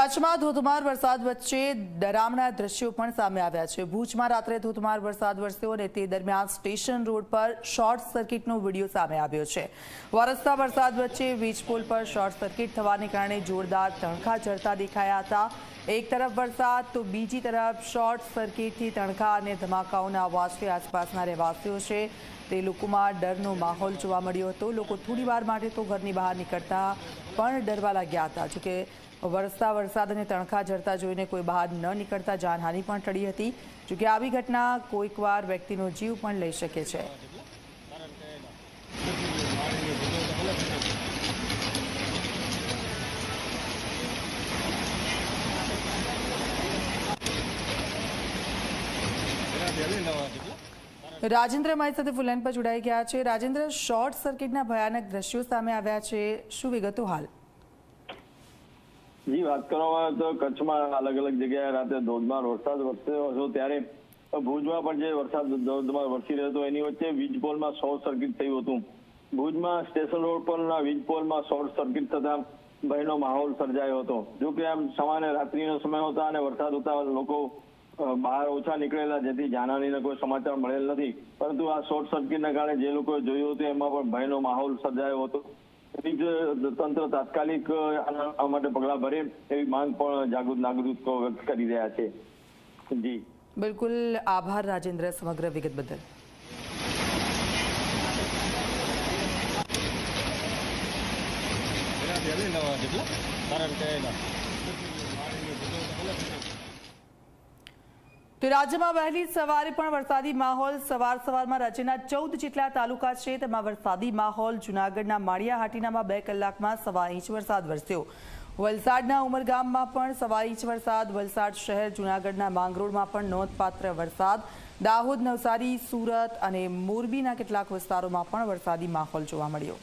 કચ્છમાં ધોધમાર વરસાદ વચ્ચે ડરામણા દ્રશ્યો પણ સામે આવ્યા છે. ભુજમાં રાત્રે ધોધમાર વરસાદ વરસ્યો અને તે દરમિયાન સ્ટેશન રોડ પર શોર્ટ સર્કિટનો વીડિયો સામે આવ્યો છે. વરસતા વરસાદ વચ્ચે વીજ પોલ પર શોર્ટ સર્કિટ થવાને કારણે જોરદાર તણખા ચડતા દેખાયા હતા. એક તરફ વરસાદ, તો બીજી તરફ શોર્ટ સર્કિટથી તણખા અને ધમાકાઓના અવાજથી આસપાસના રહેવાસીઓ છે. તે લોકોમાં ડરનો માહોલ જોવા મળ્યો હતો. લોકો થોડી વાર માટે તો ઘરની બહાર નીકળતા પણ ડરવા લાગ્યા હતા, જોકે વરસતા વરસાદ અને તણખા ઝરતા જોઈને કોઈ બહાર ન નીકળતા જાનહાનિ પણ ટળી હતી જોકે આવી ઘટના કોઈકવાર વ્યક્તિનો જીવ પણ લઈ શકે છે. રાજેન્દ્ર મારી સાથે ફુલેન પર જોડાઈ ગયા છે. રાજેન્દ્ર, શોર્ટ સર્કિટના ભયાનક દ્રશ્યો સામે આવ્યા છે. શું વિગતો હાલ? જી વાત કરવામાં આવે તો કચ્છમાં અલગ અલગ જગ્યાએ રાતે ધોધમાર વરસાદ વરસ્યો હતો. ત્યારે ભુજમાં પણ જે વરસાદ ધોધમાર વરસી રહ્યો હતો, એની વચ્ચે વીજ પોલમાં શોર્ટ સર્કિટ થયું હતું. ભુજમાં સ્ટેશન રોડ પરના વીજ પોલમાં શોર્ટ સર્કિટ થતા ભયનો માહોલ સર્જાયો હતો. જો કે આમ સવારે રાત્રિનો સમય હતો અને વરસાદ હતા લોકો બહાર ઓછા નીકળેલા, જેથી જાનહાનીના કોઈ સમાચાર મળેલ નથી. પરંતુ આ શોર્ટ સર્કિટના કારણે જે લોકોએ જોયું હતું, એમાં પણ ભયનો માહોલ સર્જાયો હતો. જ તંત્ર તાત્કાલિક આ માટે પગલાં ભરે એવી માંગ પણ જાગૃત નાગરિકો વ્યક્ત કરી રહ્યા છે. જી. બિલકુલ આભાર રાજેન્દ્ર સમગ્ર વિગત બદલ. કારણ કે એના તો રાજ્યમાં વહેલી સવારે પણ વરસાદી માહોલ, સવાર સવારમાં રાજ્યના ચૌદ જેટલા તાલુકા છે, તેમાં વરસાદી માહોલ. જુનાગઢના માળિયાહાટીનામાં બે કલાકમાં સવા ઇંચ વરસાદ વરસ્યો. વલસાડના ઉમરગામમાં પણ સવા ઇંચ વરસાદ. વલસાડ શહેર, જુનાગઢના માંગરોળમાં પણ નોંધપાત્ર વરસાદ. દાહોદ, નવસારી, સુરત અને મોરબીના કેટલાક વિસ્તારોમાં પણ વરસાદી માહોલ જોવા મળ્યો.